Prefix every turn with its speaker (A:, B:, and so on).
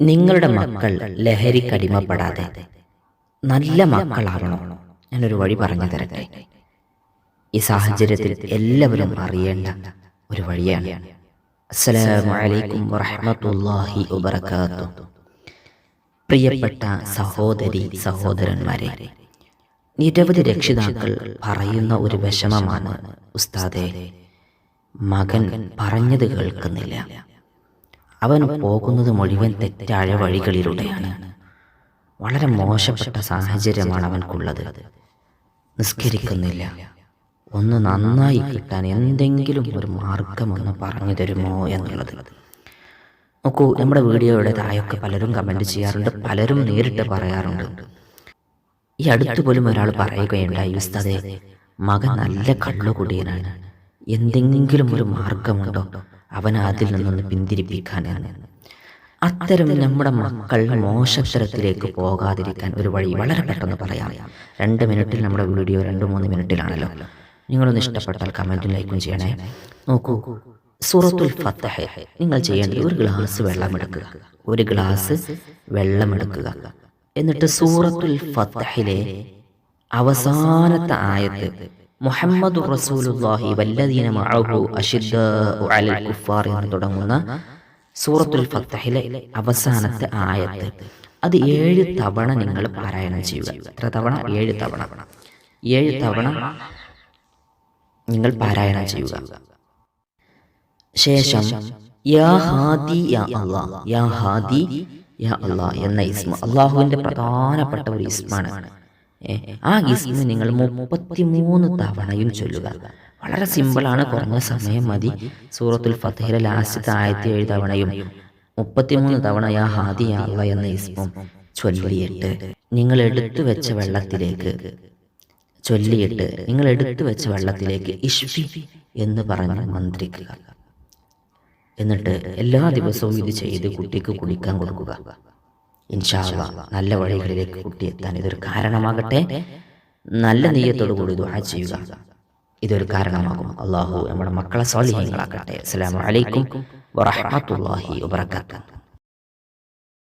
A: നിങ്ങളുടെ മക്കൾ ലഹരിക്കടിമപ്പെടാതെ നല്ല മക്കളാകണോ ഞാനൊരു വഴി പറഞ്ഞു തരട്ടെ. ഈ സാഹചര്യത്തിൽ എല്ലാവരും അറിയേണ്ട ഒരു വഴിയാണ്. പ്രിയപ്പെട്ട സഹോദരി സഹോദരന്മാരെ നിരവധി രക്ഷിതാക്കൾ പറയുന്ന ഒരു വിഷമമാണ് ഉസ്താദെ മകൻ പറഞ്ഞത് കേൾക്കുന്നില്ല. അവൻ പോകുന്നത് മുഴുവൻ തെറ്റായ വഴികളിലൂടെയാണ്. വളരെ മോശപ്പെട്ട സാഹചര്യമാണ് അവൻക്കുള്ളത്. നിസ്കരിക്കുന്നില്ല. ഒന്ന് നന്നായി കിട്ടാൻ എന്തെങ്കിലും ഒരു മാർഗം ഒന്ന് പറഞ്ഞു തരുമോ എന്നുള്ളത്. നോക്കൂ നമ്മുടെ വീഡിയോയുടെ താഴൊക്കെ പലരും കമന്റ് ചെയ്യാറുണ്ട് പലരും നേരിട്ട് പറയാറുണ്ട്. ഈ അടുത്ത് പോലും ഒരാൾ പറയുകയുണ്ടായി ഉസ്താദെ മകൻ നല്ല കള്ളുകുടിയനാണ്. എന്തെങ്കിലും ഒരു മാർഗമുണ്ടോ? അവനെ അതിൽ നിന്നൊന്ന് പിന്തിരിപ്പിക്കാനാണ്. അത്തരം നമ്മുടെ മക്കൾ മോശത്തരത്തിലേക്ക് പോകാതിരിക്കാൻ ഒരു വഴി വളരെ പെട്ടെന്ന് പറയാം. രണ്ട് മിനിറ്റിൽ നമ്മുടെ വീഡിയോ രണ്ട് മൂന്ന് മിനിറ്റിലാണല്ലോ. നിങ്ങളൊന്ന് ഇഷ്ടപ്പെട്ടാൽ കമന്റും ലൈക്കും ചെയ്യണേ. നോക്കൂ. സൂറത്തുൽ ഫത്തഹ. നിങ്ങൾ ചെയ്യേണ്ടത് ഒരു ഗ്ലാസ് വെള്ളം എടുക്കുക. ഒരു ഗ്ലാസ് വെള്ളം എടുക്കുക. എന്നിട്ട് സൂറത്തുൽ ഫത്തഹിലെ അവസാനത്തെ ആയത്ത് മുഹമ്മദ് റസൂലുള്ളാഹി വല്ലദീന മഅഹു അഷിദ്ദാഉ അലൽ കുഫാർ എന്ന് തുടങ്ങുന്ന സൂറത്തുൽ ഫത്തഹിലെ അവസാനത്തെ ആയത്ത്. അത് ഏഴ് തവണ നിങ്ങൾ പാരായണം ചെയ്യുക. എത്ര തവണ? ഏഴ് തവണ. ഏഴ് തവണ നിങ്ങൾ പാരായണം ചെയ്യുക. ശേഷം യാ ഹാദി യാ അല്ലാ യാ ഹാദി യാ അല്ലാ എന്ന ഇസ്മ. അള്ളാഹുവിന്റെ പ്രധാനപ്പെട്ട ഒരു ഇസ്മാണ്. ആ ഇസ്മ നിങ്ങൾ മുപ്പത്തിമൂന്ന് തവണയും ചൊല്ലുക. വളരെ സിമ്പിളാണ് കുറഞ്ഞ സമയം മതി. സൂറത്തുൽ ഫത്തഹിലെ ലാസ്റ്റത്തെ ആയിരത്തി ഏഴ് തവണയും മുപ്പത്തിമൂന്ന് തവണ യാ ഹാദിയാവുക എന്ന ഇസ്മം ചൊല്ലിയിട്ട് നിങ്ങൾ എടുത്തു വെച്ച വെള്ളത്തിലേക്ക് ചൊല്ലിയിട്ട് നിങ്ങൾ എടുത്തു വെച്ച വെള്ളത്തിലേക്ക് ഇഷ്ഫി എന്ന് പറഞ്ഞ് മന്ത്രിക്കുക. എന്നിട്ട് എല്ലാ ദിവസവും ഇത് ചെയ്ത് കുട്ടിക്ക് കുടിക്കാൻ കൊടുക്കുക. ഇൻഷാല്ല നല്ല വഴികളിലേക്ക് കുട്ടി എത്താൻ ഇതൊരു കാരണമാകട്ടെ. നല്ല നെയ്യത്തോടു കൂടി ദുആ ചെയ്യുക. ഇതൊരു കാരണമാകും. അള്ളാഹു നമ്മുടെ മക്കളെ സ്വാധീനങ്ങളാക്കട്ടെ അസ്സലാമു വലൈക്കും വറഹ്മത്തുള്ളാഹി വബറകാതുഹു.